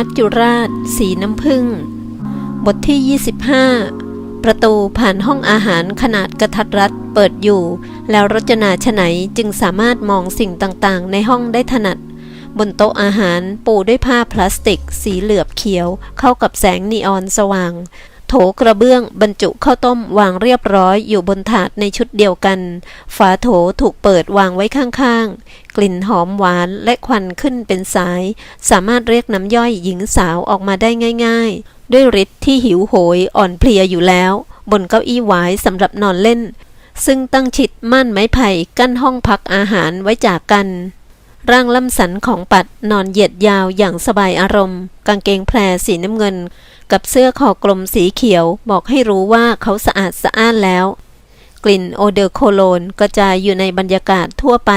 มัจจุราช สีน้ำผึ้งบทที่ 25 ประตูผ่านห้องอาหารขนาดกระทัดรัดเปิดอยู่ แล้วรจนาชไหนจึงสามารถมองสิ่งต่างๆ ในห้องได้ถนัด บนโต๊ะอาหารปูด้วยผ้าพลาสติก สีเหลือบเขียว เข้ากับแสงนีออนสว่าง โถกระเบื้องบรรจุข้าวต้มวางเรียบร้อยอยู่บนถาดในชุดเดียวกัน ฝาโถถูกเปิดวางไว้ข้างๆ กลิ่นหอมหวานและควันขึ้นเป็นสาย สามารถเรียกน้ำย่อยหญิงสาวออกมาได้ง่ายๆ ด้วยฤทธิ์ที่หิวโหยอ่อนเพลียอยู่แล้ว บนเก้าอี้หวายสำหรับนอนเล่น ซึ่งตั้งชิดม่านไม้ไผ่กั้นห้องพักอาหารไว้จากกัน ร่างล่ำสันของปัดนอนเหยียดยาวอย่างสบายอารมณ์ กางเกงแพรสีน้ำเงิน กับเสื้อคอกลมสีเขียวบอกให้รู้ว่าเขาสะอาดสะอ้านแล้ว กลิ่นโอเดอร์โคโลนกระจายอยู่ในบรรยากาศทั่วไป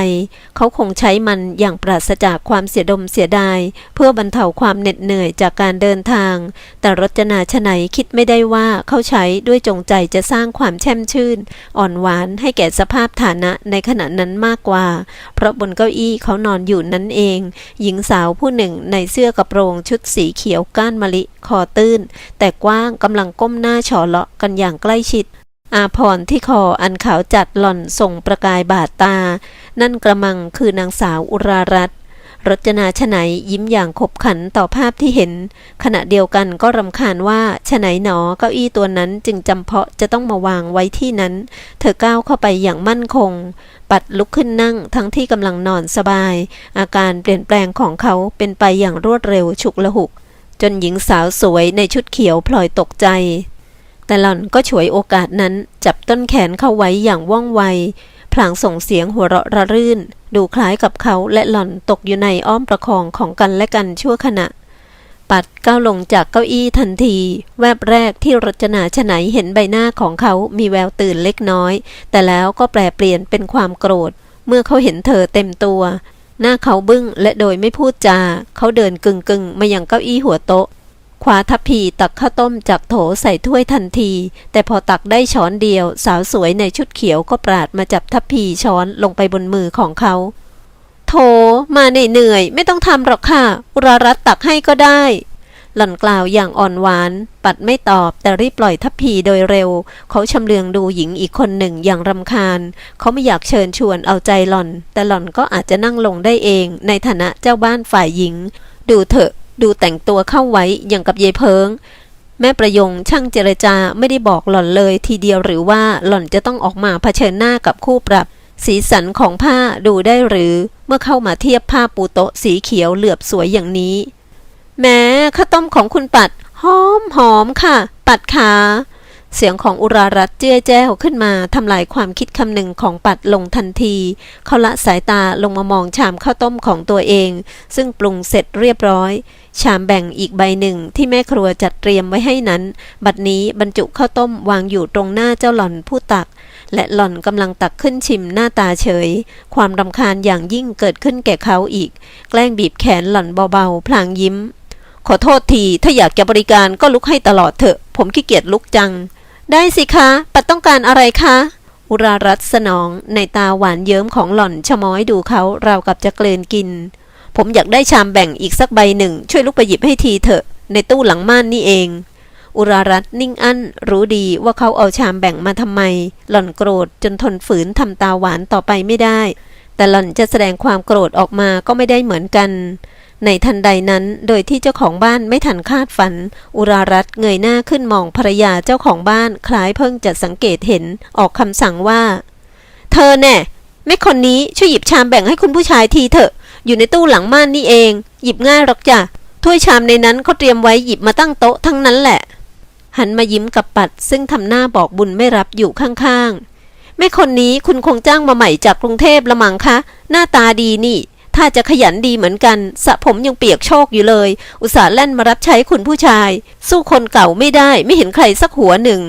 เขาคงใช้มันอย่างปราศจากความเสียดมเสียดาย เพื่อบรรเทาความเหน็ดเหนื่อยจากการเดินทาง แต่รจนาชนัยคิดไม่ได้ว่าเขาใช้ด้วยจงใจจะสร้างความแช่มชื่น อ่อนหวานให้แก่สภาพฐานะในขณะนั้นมากกว่า เพราะบนเก้าอี้เขานอนอยู่นั่นเอง หญิงสาวผู้หนึ่งในเสื้อกระโปรงชุดสีเขียวก้านมะลิคอตื้น แต่กว้างกำลังก้มหน้าฉอเลาะกันอย่างใกล้ชิด อาพรที่คออันขาวจัดหล่อนส่งประกายบาดตา นั่นกระมังคือนางสาวอุรารัตรจนาชไหนยิ้มอย่างขบขันต่อภาพที่เห็น ขณะเดียวกันก็รำคาญว่าชไหนหนอเก้าอี้ตัวนั้นจึงจำเพาะจะต้องมาวางไว้ที่นั้น เธอก้าวเข้าไปอย่างมั่นคง ปัดลุกขึ้นนั่งทั้งที่กำลังนอนสบาย อาการเปลี่ยนแปลงของเขาเป็นไปอย่างรวดเร็วฉุกละหุก จนหญิงสาวสวยในชุดเขียวพลอยตกใจ แต่หล่อนก็ฉวยโอกาสนั้นจับต้นแขนเข้าไว้อย่างว่องไว พลางส่งเสียงหัวเราะระรื่น ดูคล้ายกับเขาและหล่อนตกอยู่ในอ้อมประคองของกันและกันชั่วขณะ ปัดก้าวลงจากเก้าอี้ทันที แวบแรกที่รจนาชไหนเห็นใบหน้าของเขามีแววตื่นเล็กน้อย แต่แล้วก็แปลเปลี่ยนเป็นความโกรธ เมื่อเขาเห็นเธอเต็มตัวหน้าเขาบึ้งและโดยไม่พูดจา เขาเดินกึ่งกึ่งๆมายังเก้าอี้หัวโต๊ะ คว้าทัพพีตักข้าวต้มจากโถใส่ถ้วยทันที แต่พอตักได้ช้อนเดียว สาวสวยในชุดเขียวก็ปราดมาจับทัพพีช้อนลงไปบนมือของเขาโถมาเหนื่อยๆไม่ต้องทำหรอกค่ะ อุรารัตตักให้ก็ได้ หล่อนกล่าวอย่างอ่อนหวาน ปัดไม่ตอบแต่รีบปล่อยทัพพีโดยเร็ว เขาชำเลืองดูหญิงอีกคนหนึ่งอย่างรำคาญ เขาไม่อยากเชิญชวนเอาใจหล่อน แต่หล่อนก็อาจจะนั่งลงได้เองในฐานะเจ้าบ้านฝ่ายหญิง ดูเถอะ ดูแต่งตัวเข้าไว้อย่างกับเยเพิง แม่ประยงช่างเจรจาไม่ได้บอกหล่อนเลยทีเดียวหรือว่าหล่อนจะต้องออกมาเผชิญหน้ากับคู่ปรับ สีสันของผ้าดูได้หรือเมื่อเข้ามาเทียบผ้าปูโต๊ะสีเขียวเหลือบสวยอย่างนี้ แม้ข้าต้มของคุณปัดหอมหอมค่ะ ปัดขา เสียงของอุรารัตเจ้ยแจ้วขึ้นมาทำลายความคิดคำหนึ่งของปัดลงทันที เขาละสายตาลงมามองชามข้าวต้มของตัวเอง ซึ่งปรุงเสร็จเรียบร้อย ชามแบ่งอีกใบหนึ่งที่แม่ครัวจัดเตรียมไว้ให้นั้น บัดนี้บรรจุข้าวต้มวางอยู่ตรงหน้าเจ้าหล่อนผู้ตัก และหล่อนกำลังตักขึ้นชิมหน้าตาเฉย ความรำคาญอย่างยิ่งเกิดขึ้นแก่เขาอีก แกล้งบีบแขนหล่อนเบาๆพลางยิ้ม ขอโทษทีถ้าอยากจะบริการก็ลุกให้ตลอดเถอะ ผมขี้เกียจลุกจัง ได้สิคะ ปัดต้องการอะไรคะอุรารัตสนองในตาหวานเยิ้มของหล่อนชะม้อยดูเขาราวกับจะเกลืนกิน ผมอยากได้ชามแบ่งอีกสักใบหนึ่ง ช่วยลุกไปหยิบให้ทีเถอะ ในตู้หลังม่านนี่เอง อุรารัตน์นิ่งอั้น รู้ดีว่าเขาเอาชามแบ่งมาทำไม หล่อนโกรธจนทนฝืนทำตาหวานต่อไปไม่ได้ แต่หล่อนจะแสดงความโกรธออกมาก็ไม่ได้เหมือนกัน ในทันใดนั้นโดยที่เจ้าของบ้านไม่ทันคาดฝัน อุรารัตเงยหน้าขึ้นมองภรรยาเจ้าของบ้านคล้ายเพิ่งจะสังเกตเห็นออกคำสั่งว่า เธอแน่แม่คนนี้ช่วยหยิบชามแบ่งให้คุณผู้ชายทีเถอะ อยู่ในตู้หลังม่านนี่เอง หยิบง่ายหรอกจ้ะถ้วยชามในนั้นเขาเตรียมไว้หยิบมาตั้งโต๊ะทั้งนั้นแหละ หันมายิ้มกับปัด ซึ่งทำหน้าบอกบุญไม่รับอยู่ข้างๆแม่คนนี้คุณคงจ้างมาใหม่จากกรุงเทพละมังคะ หน้าตาดีนี่ ถ้าจะขยันดีเหมือนกันสระผมยังเปียกโชกอยู่เลย อุตส่าห์แล่นมารับใช้คุณผู้ชาย สู้คนเก่าไม่ได้ไม่เห็นใครสักหัวหนึ่ง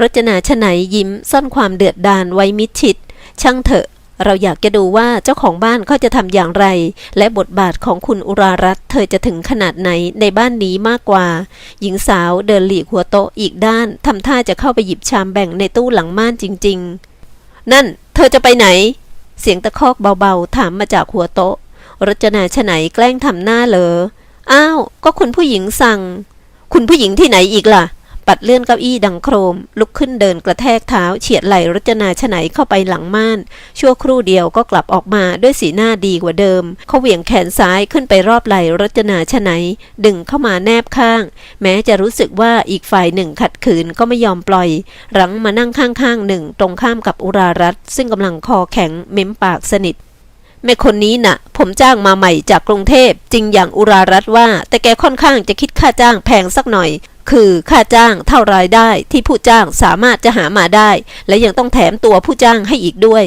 รจนาชนัยยิ้มซ่อนความเดือดดาลไว้มิดชิด ช่างเถอะ เราอยากจะดูว่าเจ้าของบ้านเขาจะทำอย่างไร และบทบาทของคุณอุรารัตเธอจะถึงขนาดไหนในบ้านนี้มากกว่า หญิงสาวเดินหลีกหัวโต๊ะอีกด้านทำท่าจะเข้าไปหยิบชามแบ่งในตู้หลังม่านจริง ๆ นั่น เธอจะไปไหน เสียงตะคอกเบาๆ ถามมาจากหัวโต๊ะ รจนาชไหนแกล้งทำหน้าเหลอ อ้าว ก็คุณผู้หญิงสั่ง คุณผู้หญิงที่ไหนอีกล่ะ ปัดเลื่อนเก้าอี้ดังโครม ลุกขึ้นเดินกระแทกเท้าเฉียดไหลรจนาชไหนเข้าไปหลังม่าน ชั่วครู่เดียวก็กลับออกมาด้วยสีหน้าดีกว่าเดิม เขาเหวี่ยงแขนซ้ายขึ้นไปรอบไหลรจนาชไหน ดึงเข้ามาแนบข้าง แม้จะรู้สึกว่าอีกฝ่ายหนึ่งขัดขืนก็ไม่ยอมปล่อย รั้งมานั่งข้างๆหนึ่ง ตรงข้ามกับอุรารัตซึ่งกำลังคอแข็งเม้มปากสนิทแม่คนนี้น่ะ ผมจ้างมาใหม่จากกรุงเทพจริงอย่างอุรารัตว่า แต่แกค่อนข้างจะคิดค่าจ้างแพงสักหน่อย คือค่าจ้างเท่ารายได้ที่ผู้จ้างสามารถจะหามาได้ และยังต้องแถมตัวผู้จ้างให้อีกด้วย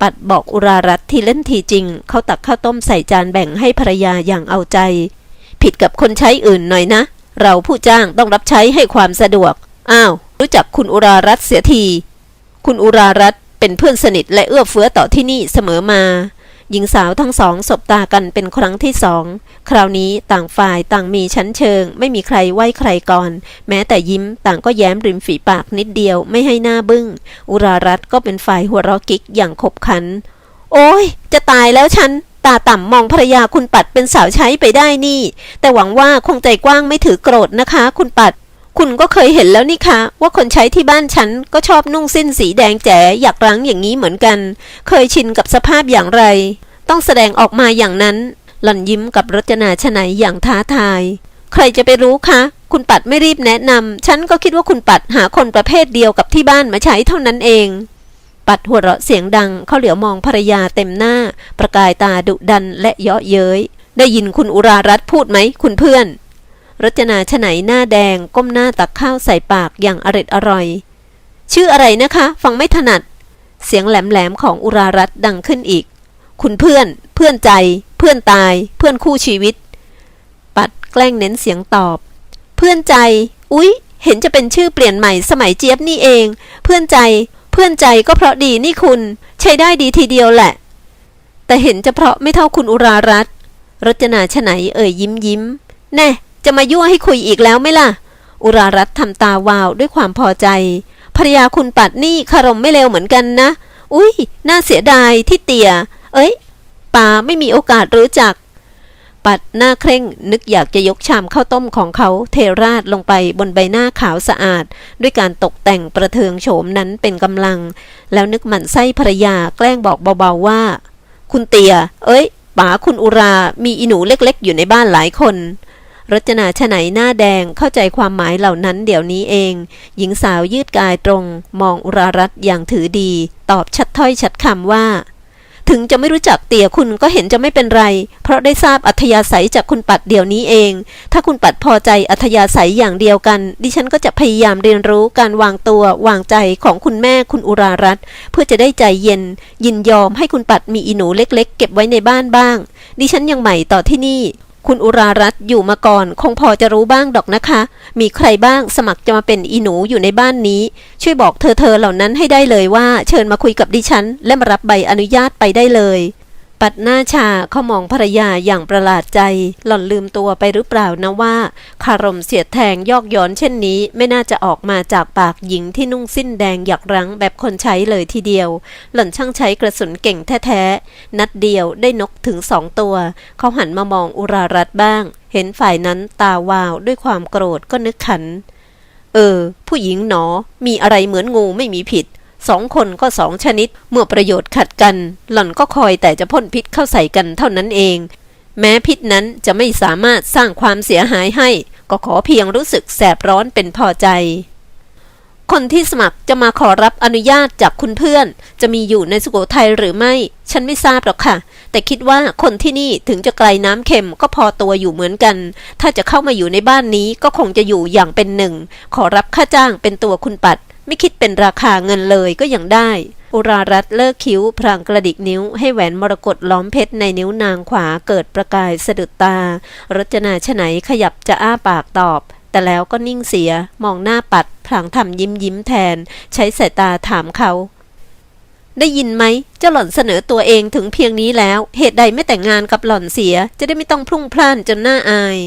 ปัดบอกอุรารัตที่เล่นทีจริง เขาตักข้าวต้มใส่จานแบ่งให้ภรรยาอย่างเอาใจ ผิดกับคนใช้อื่นหน่อยนะ เราผู้จ้างต้องรับใช้ให้ความสะดวก อ้าว รู้จักคุณอุรารัตเสียที คุณอุรารัตเป็นเพื่อนสนิทและเอื้อเฟื้อต่อที่นี่เสมอมา หญิงสาวทั้งสองสบตากันเป็นครั้งที่สอง คราวนี้ต่างฝ่ายต่างมีชั้นเชิง ไม่มีใครไหวใครก่อน แม้แต่ยิ้มต่างก็แย้มริมฝีปากนิดเดียวไม่ให้หน้าบึง้ง อุรารัตก็เป็นฝ่ายหัวเราะกิ๊กอย่างขบขัน โอ้ย จะตายแล้วฉัน ตาต่ำมองภรยาคุณปัดเป็นสาวใช้ไปได้นี่ แต่หวังว่าคงใจกว้างไม่ถือโกรธนะคะ คุณปัด คุณก็เคยเห็นแล้วนี่คะว่าคนใช้ที่บ้านฉันก็ชอบนุ่งสิ้นสีแดงแจ๋อยากรั้งอย่างนี้เหมือนกัน เคยชินกับสภาพอย่างไร ต้องแสดงออกมาอย่างนั้น หล่อนยิ้มกับรจนาชนัยอย่างท้าทาย ใครจะไปรู้คะ คุณปัดไม่รีบแนะนำฉันก็คิดว่าคุณปัดหาคนประเภทเดียวกับที่บ้านมาใช้เท่านั้นเอง ปัดหัวเราะเสียงดังเขาเหลียวมองภรรยาเต็มหน้า ประกายตาดุดันและเยาะเย้ยได้ยินคุณอุรารัตพูดไหมคุณเพื่อน รจนาชไหนหน้าแดง ก้มหน้าตักข้าวใส่ปากอย่างอร็ดอร่อย ชื่ออะไรนะคะ ฟังไม่ถนัด เสียงแหลมๆของอุรารัตดังขึ้นอีก คุณเพื่อน เพื่อนใจ เพื่อนตาย เพื่อนคู่ชีวิต ปัดแกล้งเน้นเสียงตอบ เพื่อนใจ อุ๊ย เห็นจะเป็นชื่อเปลี่ยนใหม่สมัยเจี๊ยบนี่เอง เพื่อนใจ เพื่อนใจก็เพราะดีนี่คุณ ใช้ได้ดีทีเดียวแหละ แต่เห็นจะเพราะไม่เท่าคุณอุรารัตรจนาชไหนเอ่ยยิ้มยิ้ม แน่ จะมายั่วให้คุยอีกแล้วไหมล่ะ อุรารัตทำตาวาวด้วยความพอใจ ภรยาคุณปัดนี่คารมไม่เลวเหมือนกันนะ อุ้ยน่าเสียดายที่เตี่ย เอ้ยป่าไม่มีโอกาสรู้จัก ปัดหน้าเคร่งนึกอยากจะยกชามข้าวต้มของเขาเทราดลงไปบนใบหน้าขาวสะอาด ด้วยการตกแต่งประเทืองโฉมนั้นเป็นกำลัง แล้วนึกหมั่นไส้ภรรยาแกล้งบอกเบาๆว่า คุณเตีย เอ้ยป๋าคุณอุรามีอีหนูเล็กๆ อยู่ในบ้านหลายคน รจนาชไหนหน้าแดงเข้าใจความหมายเหล่านั้นเดี๋ยวนี้เอง หญิงสาวยืดกายตรง มองอุรารัตอย่างถือดี ตอบชัดถ้อยชัดคำว่า ถึงจะไม่รู้จักเตี่ยคุณก็เห็นจะไม่เป็นไร เพราะได้ทราบอัธยาศัยจากคุณปัดเดี๋ยวนี้เอง ถ้าคุณปัดพอใจอัธยาศัยอย่างเดียวกัน ดิฉันก็จะพยายามเรียนรู้การวางตัววางใจของคุณแม่คุณอุรารัตเพื่อจะได้ใจเย็น ยินยอมให้คุณปัดมีอีหนูเล็ก ๆ เก็บไว้ในบ้านบ้าง ดิฉันยังใหม่ต่อที่นี่ คุณอุรารัตอยู่มาก่อน คงพอจะรู้บ้างดอกนะคะ มีใครบ้างสมัครจะมาเป็นอีหนูอยู่ในบ้านนี้ ช่วยบอกเธอเธอเหล่านั้นให้ได้เลยว่า เชิญมาคุยกับดิฉัน และมารับใบอนุญาตไปได้เลย ปัดหน้าชาเขามองภรรยาอย่างประหลาดใจ หล่อนลืมตัวไปหรือเปล่านะว่า คารมเสียดแทงยอกย้อนเช่นนี้ ไม่น่าจะออกมาจากปากหญิงที่นุ่งสิ้นแดงหยักรั้งแบบคนใช้เลยทีเดียว หล่อนช่างใช้กระสุนเก่งแท้ๆ นัดเดียวได้นกถึงสองตัว เขาหันมามองอุรารัตบ้าง เห็นฝ่ายนั้นตาวาวด้วยความโกรธก็นึกขัน เออ ผู้หญิงหนอ มีอะไรเหมือนงูไม่มีผิด สองคนก็สองชนิด เมื่อประโยชน์ขัดกัน หล่อนก็คอยแต่จะพ่นพิษเข้าใส่กันเท่านั้นเอง แม้พิษนั้นจะไม่สามารถสร้างความเสียหายให้ ก็ขอเพียงรู้สึกแสบร้อนเป็นพอใจ คนที่สมัครจะมาขอรับอนุญาตจากคุณเพื่อน จะมีอยู่ในสุโขทัยหรือไม่ ฉันไม่ทราบหรอกค่ะ แต่คิดว่าคนที่นี่ถึงจะไกลน้ำเค็มก็พอตัวอยู่เหมือนกัน ถ้าจะเข้ามาอยู่ในบ้านนี้ก็คงจะอยู่อย่างเป็นหนึ่ง ขอรับค่าจ้างเป็นตัวคุณปัด ไม่คิดเป็นราคาเงินเลยก็ยังได้ อุรารัตเลิกคิ้ว พรางกระดิกนิ้ว ให้แหวนมรกตล้อมเพชรในนิ้วนางขวาเกิดประกายสะดุดตา รจนาชไหนขยับจะอ้าปากตอบ แต่แล้วก็นิ่งเสีย มองหน้าปัด พลางทำยิ้มยิ้มแทน ใช้สายตาถามเขา ได้ยินไหม เจ้าหล่อนเสนอตัวเองถึงเพียงนี้แล้ว เหตุใดไม่แต่งงานกับหล่อนเสีย จะได้ไม่ต้องพลุ่งพล่านจนหน้าอาย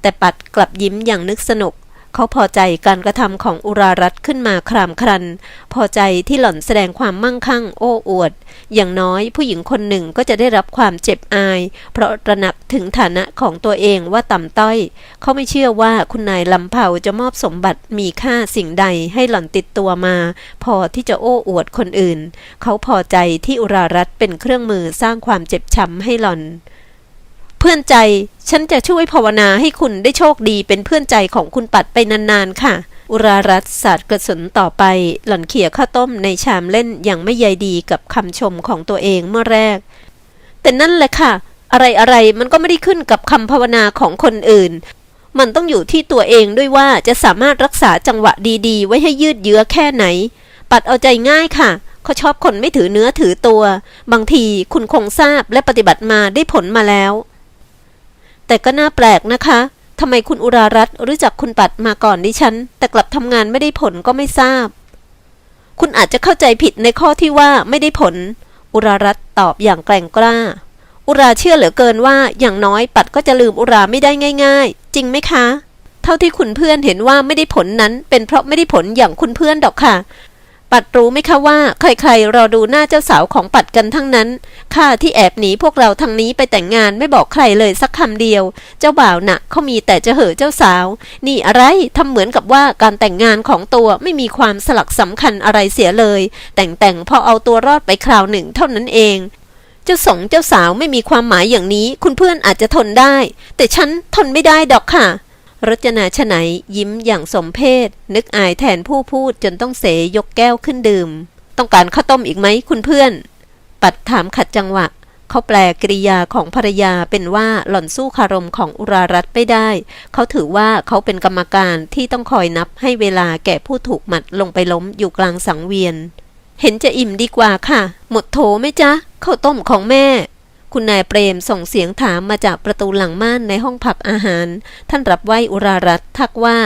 แต่ปัดกลับยิ้มอย่างนึกสนุก เขาพอใจการกระทำของอุรารัตขึ้นมาครามครัน พอใจที่หล่อนแสดงความมั่งคั่งโอ้อวด อย่างน้อยผู้หญิงคนหนึ่งก็จะได้รับความเจ็บอาย เพราะตระหนักถึงฐานะของตัวเองว่าต่ำต้อย เขาไม่เชื่อว่าคุณนายลำเผาจะมอบสมบัติมีค่าสิ่งใดให้หล่อนติดตัวมา พอที่จะโอ้อวดคนอื่น เขาพอใจที่อุรารัตเป็นเครื่องมือสร้างความเจ็บช้ำให้หล่อน เพื่อนใจ ฉันจะช่วยภาวนาให้คุณได้โชคดีเป็นเพื่อนใจของคุณปัดไปนานๆค่ะ อุรารัตน์สาดกระสุนต่อไป หล่อนเขี่ยข้าวต้มในชามเล่นอย่างไม่ใยดีกับคำชมของตัวเองเมื่อแรก แต่นั่นแหละค่ะ อะไรๆมันก็ไม่ได้ขึ้นกับคำภาวนาของคนอื่น มันต้องอยู่ที่ตัวเองด้วยว่าจะสามารถรักษาจังหวะดีๆ ไว้ให้ยืดเยื้อแค่ไหน ปัดเอาใจง่ายค่ะเขาชอบคนไม่ถือเนื้อถือตัว บางทีคุณคงทราบและปฏิบัติมาได้ผลมาแล้ว แต่ก็น่าแปลกนะคะทำไมคุณอุรารัตน์รู้จักคุณปัดมาก่อนดิฉัน แต่กลับทำงานไม่ได้ผลก็ไม่ทราบ คุณอาจจะเข้าใจผิดในข้อที่ว่าไม่ได้ผล อุรารัตน์ตอบอย่างแกร่งกล้า อุราเชื่อเหลือเกินว่าอย่างน้อยปัดก็จะลืมอุราไม่ได้ง่าย ๆ จริงไหมคะ เท่าที่คุณเพื่อนเห็นว่าไม่ได้ผลนั้น เป็นเพราะไม่ได้ผลอย่างคุณเพื่อนดอกค่ะ ปัดรู้ไหมคะว่า ใครๆรอดูหน้าเจ้าสาวของปัดกันทั้งนั้น ข้าที่แอบหนีพวกเราทางนี้ไปแต่งงานไม่บอกใครเลยสักคำเดียว เจ้าบ่าวน่ะเขามีแต่จะเหอเจ้าสาว นี่อะไรทำเหมือนกับว่าการแต่งงานของตัวไม่มีความสลักสำคัญอะไรเสียเลย แต่งแต่งๆพอเอาตัวรอดไปคราวหนึ่งเท่านั้นเองเจ้าสงเจ้าสาวไม่มีความหมายอย่างนี้ คุณเพื่อนอาจจะทนได้ แต่ฉันทนไม่ได้ดอกค่ะ รจนาชไหนยิ้มอย่างสมเพศ นึกอายแทนผู้พูดจนต้องเสยกแก้วขึ้นดื่ม ต้องการข้าวต้มอีกไหมคุณเพื่อน ปัดถามขัดจังหวะ เขาแปลกริยาของภรรยาเป็นว่าหล่อนสู้คารมของอุรารัตไม่ได้ เขาถือว่าเขาเป็นกรรมการที่ต้องคอยนับให้เวลาแก่ผู้ถูกหมัดลงไปล้มอยู่กลางสังเวียน เห็นจะอิ่มดีกว่าค่ะ หมดโถไหมจ๊ะข้าวต้มของแม่ คุณนายเปรมส่งเสียงถามมาจากประตูหลังม่านในห้องพักอาหาร ท่านรับไหวอุรารัตทักว่า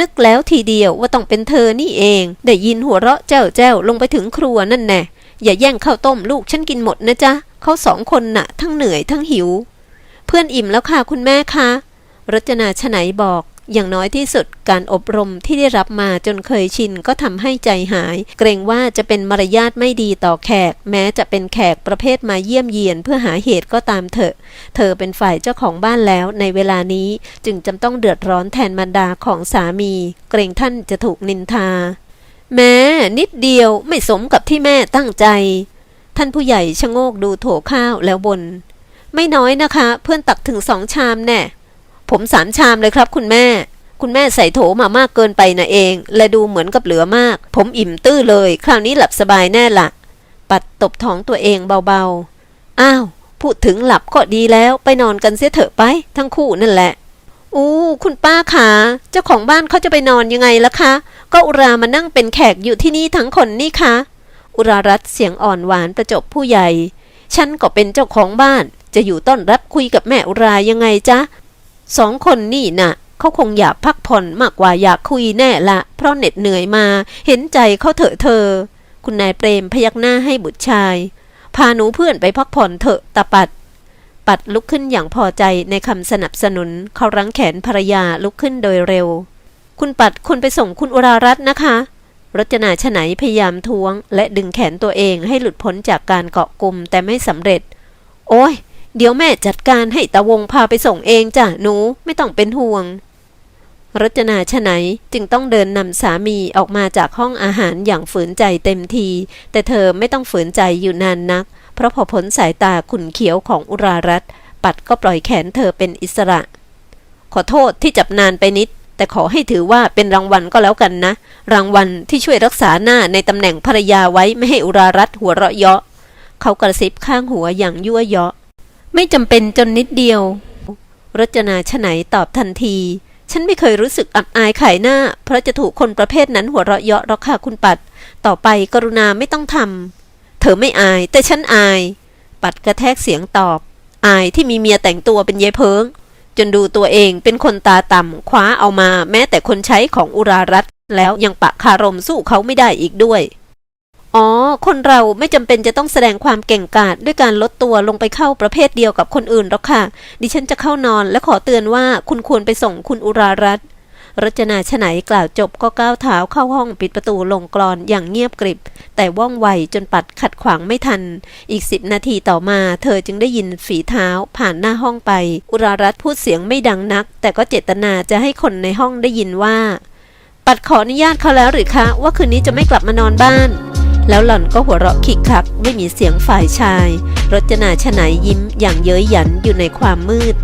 นึกแล้วทีเดียวว่าต้องเป็นเธอนี่เอง ได้ยินหัวเราะเจ้าเจ้าลงไปถึงครัวนั่นแน่อย่าแย่งข้าวต้มลูกฉันกินหมดนะจ๊ะเขาสองคนน่ะ ทั้งเหนื่อยทั้งหิว เพื่อนอิ่มแล้วค่ะคุณแม่คะรจนาชไหนบอก อย่างน้อยที่สุดการอบรมที่ได้รับมาจนเคยชินก็ทำให้ใจหาย เกรงว่าจะเป็นมารยาทไม่ดีต่อแขก แม้จะเป็นแขกประเภทมาเยี่ยมเยียนเพื่อหาเหตุก็ตามเถอะ เธอเป็นฝ่ายเจ้าของบ้านแล้วในเวลานี้จึงจำต้องเดือดร้อนแทนมารดาของสามี เกรงท่านจะถูกนินทา แม้นิดเดียวไม่สมกับที่แม่ตั้งใจ ท่านผู้ใหญ่ชะโงกดูโถข้าวแล้วบน ไม่น้อยนะคะ เพื่อนตักถึงสองชามแน่ ผมสามชามเลยครับคุณแม่ คุณแม่ใส่โถมามากเกินไปนะเอง และดูเหมือนกับเหลือมาก ผมอิ่มตื้อเลย คราวนี้หลับสบายแน่ละ ปัดตบท้องตัวเองเบาๆ อ้าว พูดถึงหลับก็ดีแล้วไปนอนกันเสียเถอะไป ทั้งคู่นั่นแหละอู้คุณป้าขาเจ้าของบ้านเขาจะไปนอนยังไงล่ะคะ ก็อุรามานั่งเป็นแขกอยู่ที่นี่ทั้งคนนี่คะ อุรารัตเสียงอ่อนหวานประจบผู้ใหญ่ ฉันก็เป็นเจ้าของบ้าน จะอยู่ต้อนรับคุยกับแม่อุรายังไงจ๊ะ สองคนนี่น่ะเขาคงอยากพักผ่อนมากกว่าอยากคุยแน่ละ เพราะเหน็ดเหนื่อยมาเห็นใจเขาเถอะเธอ คุณนายเปรมพยักหน้าให้บุตรชาย พาหนูเพื่อนไปพักผ่อนเถอะตาปัด ปัดลุกขึ้นอย่างพอใจในคำสนับสนุน เขารั้งแขนภรรยาลุกขึ้นโดยเร็ว คุณปัดคุณไปส่งคุณอุรารัตน์นะคะรจนาชไหนพยายามท้วง และดึงแขนตัวเองให้หลุดพ้นจากการเกาะกลุ่มแต่ไม่สำเร็จ โอ้ย เดี๋ยวแม่จัดการให้ตาวงพาไปส่งเองจ้ะหนูไม่ต้องเป็นห่วง รจนาชไหนจึงต้องเดินนำสามีออกมาจากห้องอาหารอย่างฝืนใจเต็มที แต่เธอไม่ต้องฝืนใจอยู่นานนัก เพราะพอพ้นสายตาขุนเขียวของอุรารัตปัดก็ปล่อยแขนเธอเป็นอิสระ ขอโทษที่จับนานไปนิด แต่ขอให้ถือว่าเป็นรางวัลก็แล้วกันนะ รางวัลที่ช่วยรักษาหน้าในตำแหน่งภรรยาไว้ไม่ให้อุรารัตหัวเราะเยาะ เขากระซิบข้างหัวอย่างยั่วเยาะ ไม่จำเป็นจนนิดเดียว รจนาชไหนตอบทันที ฉันไม่เคยรู้สึกอับอายขายหน้า เพราะจะถูกคนประเภทนั้นหัวเราะเยาะหรอกค่ะคุณปัด ต่อไปกรุณาไม่ต้องทำเธอไม่อาย แต่ฉันอาย ปัดกระแทกเสียงตอบ อายที่มีเมียแต่งตัวเป็นเยเพิง จนดูตัวเองเป็นคนตาต่ำคว้าเอามา แม้แต่คนใช้ของอุรารัตแล้วยังปะคารมสู้เขาไม่ได้อีกด้วย อ๋อ คนเราไม่จำเป็นจะต้องแสดงความเก่งกาจด้วยการลดตัวลงไปเข้าประเภทเดียวกับคนอื่นหรอกค่ะ ดิฉันจะเข้านอนและขอเตือนว่าคุณควรไปส่งคุณอุรารัตน์รจนาฉไนกล่าวจบก็ก้าวเท้าเข้าห้องปิดประตูลงกรอนอย่างเงียบกริบ แต่ว่องไวจนปัดขัดขวางไม่ทัน อีกสิบนาทีต่อมา เธอจึงได้ยินฝีเท้าผ่านหน้าห้องไป อุรารัตพูดเสียงไม่ดังนัก แต่ก็เจตนาจะให้คนในห้องได้ยินว่า ปัดขออนุญาตเขาแล้วหรือคะ ว่าคืนนี้จะไม่กลับมานอนบ้าน แล้วหล่อนก็หัวเราะคิกคักไม่มีเสียงฝ่ายชาย รจนาชนายยิ้มอย่างเย้ยหยันอยู่ในความมืด